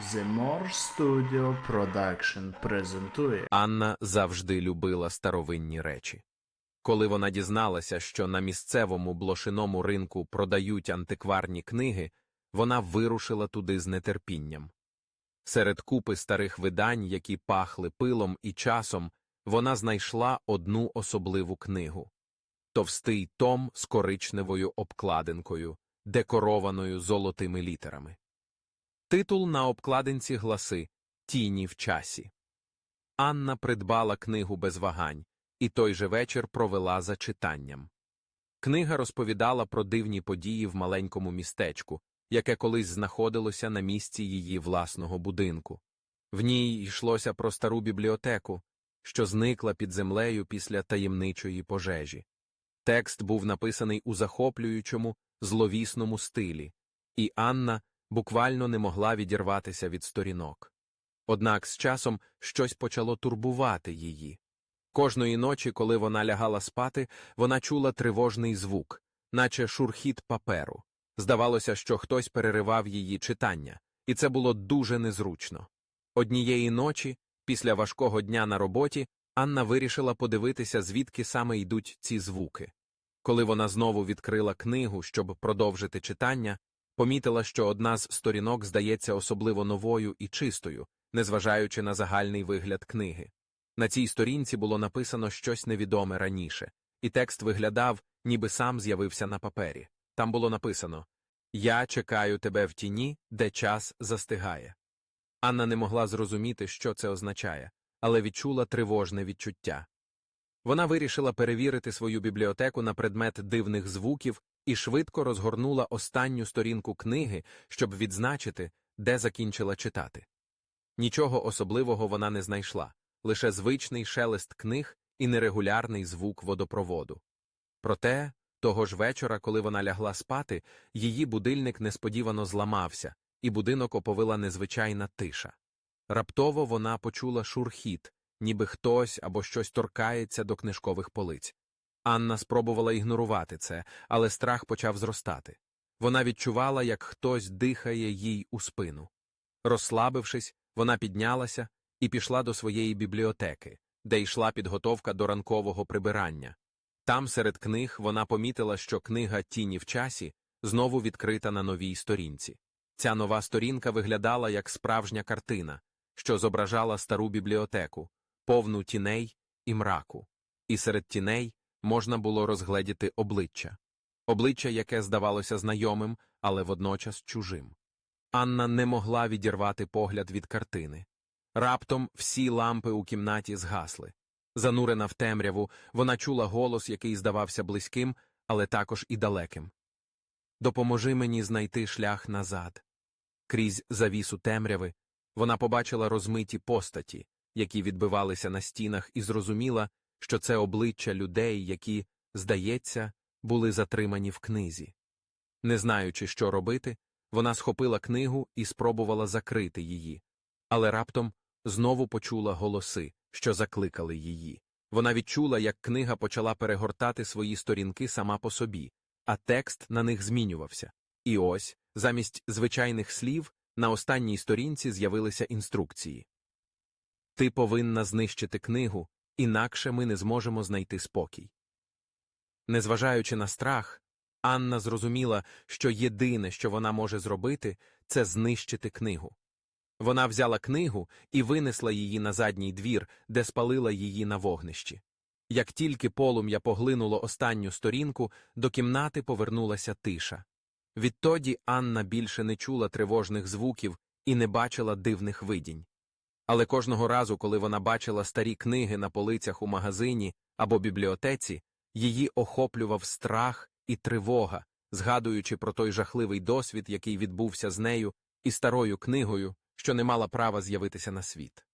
The More Studio Production презентує Анна завжди любила старовинні речі. Коли вона дізналася, що на місцевому блошиному ринку продають антикварні книги, вона вирушила туди з нетерпінням. Серед купи старих видань, які пахли пилом і часом, вона знайшла одну особливу книгу товстий том з коричневою обкладинкою, декорованою золотими літерами. Титул на обкладинці гласи Тіні в часі. Анна придбала книгу без вагань і той же вечір провела за читанням. Книга розповідала про дивні події в маленькому містечку, яке колись знаходилося на місці її власного будинку. В ній йшлося про стару бібліотеку, що зникла під землею після таємничої пожежі. Текст був написаний у захоплюючому, зловісному стилі, і Анна буквально не могла відірватися від сторінок. Однак з часом щось почало турбувати її. Кожної ночі, коли вона лягала спати, вона чула тривожний звук, наче шурхіт паперу. Здавалося, що хтось переривав її читання, і це було дуже незручно. Однієї ночі, після важкого дня на роботі, Анна вирішила подивитися, звідки саме йдуть ці звуки. Коли вона знову відкрила книгу, щоб продовжити читання, помітила, що одна з сторінок здається особливо новою і чистою, незважаючи на загальний вигляд книги. На цій сторінці було написано щось невідоме раніше, і текст виглядав, ніби сам з'явився на папері. Там було написано Я чекаю тебе в тіні, де час застигає. Анна не могла зрозуміти, що це означає, але відчула тривожне відчуття. Вона вирішила перевірити свою бібліотеку на предмет дивних звуків і швидко розгорнула останню сторінку книги, щоб відзначити, де закінчила читати. Нічого особливого вона не знайшла, лише звичний шелест книг і нерегулярний звук водопроводу. Проте, того ж вечора, коли вона лягла спати, її будильник несподівано зламався, і будинок оповила незвичайна тиша. Раптово вона почула шурхіт, ніби хтось або щось торкається до книжкових полиць. Анна спробувала ігнорувати це, але страх почав зростати. Вона відчувала, як хтось дихає їй у спину. Розслабившись, вона піднялася і пішла до своєї бібліотеки, де йшла підготовка до ранкового прибирання. Там, серед книг, вона помітила, що книга Тіні в часі знову відкрита на новій сторінці. Ця нова сторінка виглядала як справжня картина, що зображала стару бібліотеку, повну тіней і мраку. І серед тіней можна було розгледіти обличчя. Обличчя, яке здавалося знайомим, але водночас чужим. Анна не могла відірвати погляд від картини. Раптом всі лампи у кімнаті згасли. Занурена в темряву, вона чула голос, який здавався близьким, але також і далеким. Допоможи мені знайти шлях назад. Крізь завісу темряви вона побачила розмиті постаті, які відбивалися на стінах, і зрозуміла, що це обличчя людей, які, здається, були затримані в книзі. Не знаючи, що робити, вона схопила книгу і спробувала закрити її, але раптом знову почула голоси, що закликали її. Вона відчула, як книга почала перегортати свої сторінки сама по собі, а текст на них змінювався. І ось, замість звичайних слів, на останній сторінці з'явилися інструкції. Ти повинна знищити книгу, інакше ми не зможемо знайти спокій. Незважаючи на страх, Анна зрозуміла, що єдине, що вона може зробити, це знищити книгу. Вона взяла книгу і винесла її на задній двір, де спалила її на вогнищі. Як тільки полум'я поглинуло останню сторінку, до кімнати повернулася тиша. Відтоді Анна більше не чула тривожних звуків і не бачила дивних видінь. Але кожного разу, коли вона бачила старі книги на полицях у магазині або бібліотеці, її охоплював страх і тривога, згадуючи про той жахливий досвід, який відбувся з нею і старою книгою, що не мала права з'явитися на світ.